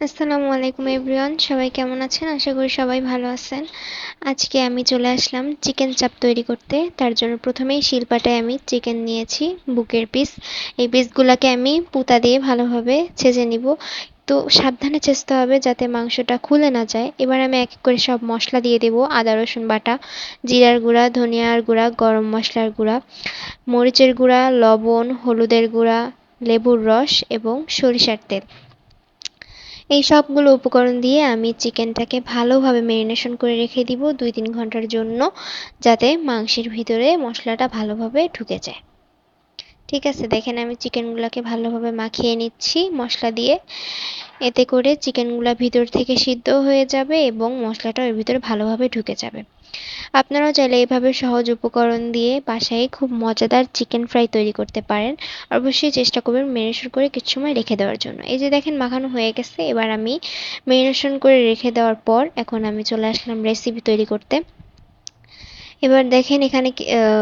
আসসালামু আলাইকুম এভরিওয়ান, সবাই কেমন আছেন? আশা করি সবাই ভালো আছেন। আজকে আমি চলে আসলাম চিকেন চাপ তৈরি করতে। তার জন্য প্রথমেই শিলপাটায় আমি চিকেন নিয়েছি, বুকের পিস। এই পিসগুলোকে আমি পুতা দিয়ে ভালোভাবে ছেঁচে নিব। তো সাবধানে চেষ্টা হবে যাতে মাংসটা খুলে না যায়। এবার আমি এক এক করে সব মশলা দিয়ে দেব, আদা, রসুন বাটা, জিরার গুঁড়া, ধনিয়ার গুঁড়া, গরম মশলার গুঁড়া, মরিচের গুঁড়া, লবণ, হলুদের গুঁড়া, লেবুর রস এবং সরিষার তেল। এই সবগুলো উপকরণ দিয়ে আমি চিকেনটাকে ভালোভাবে ম্যারিনেশন করে রেখে দিব দুই তিন ঘণ্টার জন্য, যাতে মাংসের ভিতরে মশলাটা ভালোভাবে ঢুকে যায়। ঠিক আছে, দেখেন আমি চিকেনগুলোকে ভালোভাবে মাখিয়ে নিচ্ছি মশলা দিয়ে। এতে করে চিকেনগুলো ভিতর থেকে সিদ্ধ হয়ে যাবে এবং মশলাটা ওর ভিতরে ভালোভাবে ঢুকে যাবে। আপনারাও চাইলে এইভাবে সহজ উপকরণ দিয়ে বাসায় খুব মজাদার চিকেন ফ্রাই তৈরি করতে পারেন। অবশ্যই চেষ্টা করবেন ম্যারিনেশন করে কিছু সময় রেখে দেওয়ার জন্য। এই যে দেখেন, মাখানো হয়ে গেছে। এবার আমি ম্যারিনেশন করে রেখে দেওয়ার পর এখন আমি চলে আসলাম রেসিপি তৈরি করতে। এবার দেখেন, এখানে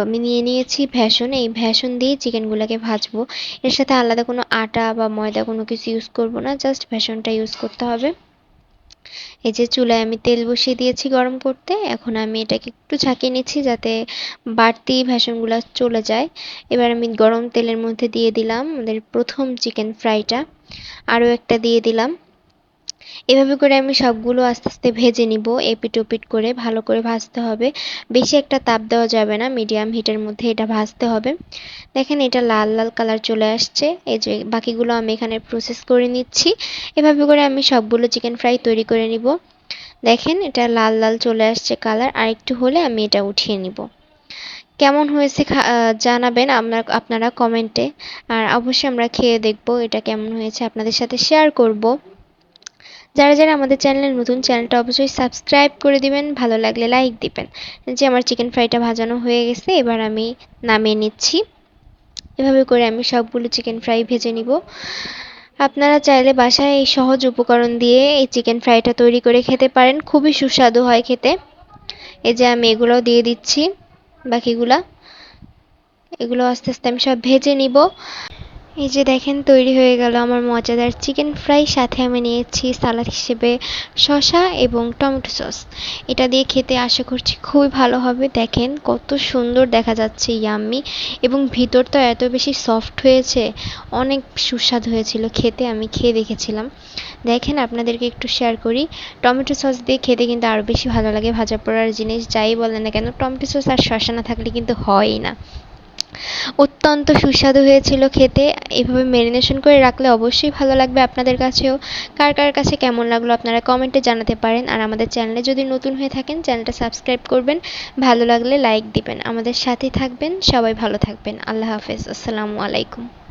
আমি নিয়ে নিয়েছি ভ্যাসন এই ভ্যাসন দিয়ে চিকেনগুলোকে ভাজবো। এর সাথে আলাদা কোনো আটা বা ময়দা কোনো কিছু ইউজ করব না জাস্ট ভ্যাসনটা ইউজ করতে হবে। এই যে চুলায় আমি তেল বসিয়ে দিয়েছি গরম করতে, এখন আমি এটাকে একটু ঝাঁকিয়ে নিচ্ছি যাতে বাড়তি ভ্যাসনগুলো চলে যায়। এবার আমি গরম তেলের মধ্যে দিয়ে দিলাম আমাদের প্রথম চিকেন ফ্রাইটা আরও একটা দিয়ে দিলাম। এভাবে করে আমি সবগুলো আস্তে আস্তে ভেজে নিব, এপিট ওপিট করে ভালো করে ভাজতে হবে। বেশি একটা তাপ দেওয়া যাবে না, মিডিয়াম হিটের মধ্যে এটা ভাজতে হবে। দেখেন এটা লাল লাল কালার চলে আসছে। এই যে বাকিগুলো আমি এখানে প্রসেস করে নিচ্ছি। এভাবে করে আমি সবগুলো চিকেন ফ্রাই তৈরি করে নিব। দেখেন এটা লাল লাল চলে আসছে কালার। আর একটু হলে আমি এটা উঠিয়ে নিব। কেমন হয়েছে জানাবেন আপনার, আপনারা কমেন্টে। আর অবশ্যই আমরা খেয়ে দেখব এটা কেমন হয়েছে। আপনাদের সাথে শেয়ার করব। যারা যারা আমাদের চ্যানেলে নতুন, চ্যানেলটা অবশ্যই সাবস্ক্রাইব করে দিবেন, ভালো লাগলে লাইক দিবেন। যে আমার চিকেন ফ্রাইটা ভাজানো হয়ে গেছে, এবার আমি নামিয়ে নিচ্ছি। এভাবে করে আমি সবগুলো চিকেন ফ্রাই ভেজে নিব। আপনারা চাইলে বাসায় এই সহজ উপকরণ দিয়ে এই চিকেন ফ্রাইটা তৈরি করে খেতে পারেন। খুবই সুস্বাদু হয় খেতে। এই যে আমি এগুলোও দিয়ে দিচ্ছি, বাকিগুলা। এগুলো আস্তে আস্তে আমি সব ভেজে নিব। এই যে দেখেন, তৈরি হয়ে গেল আমার মজাদার চিকেন ফ্রাই। সাথে আমি নিয়েছি সালাদ হিসেবে শসা এবং টমেটো সস। এটা দিয়ে খেতে আশা করছি খুবই ভালো হবে। দেখেন, কত সুন্দর দেখা যাচ্ছে, ইয়াম্মি। এবং ভিতরটা এত বেশি সফট হয়েছে, অনেক সুস্বাদু হয়েছিল খেতে, আমি খেয়ে দেখেছিলাম। দেখেন, আপনাদেরকে একটু শেয়ার করি। টমেটো সস দিয়ে খেতে কিন্তু আরও বেশি ভালো লাগে। ভাজা পোড়ার জিনিস যাই বলেন না কেন, টমেটো সস আর শসা না থাকলে কিন্তু হয়ই না। অত্যন্ত সুস্বাদু হয়েছিল খেতে। এভাবে ম্যারিনেশন করে রাখলে অবশ্যই ভালো লাগবে আপনাদের কাছেও। কার কার কাছে কেমন লাগল আপনারা কমেন্টে জানাতে পারেন। আর আমাদের চ্যানেলে যদি নতুন হয়ে থাকেন চ্যানেলটা সাবস্ক্রাইব করবেন। ভালো লাগলে লাইক দিবেন। আমাদের সাথে থাকবেন। সবাই ভালো থাকবেন। আল্লাহ হাফেজ। আসসালামু আলাইকুম।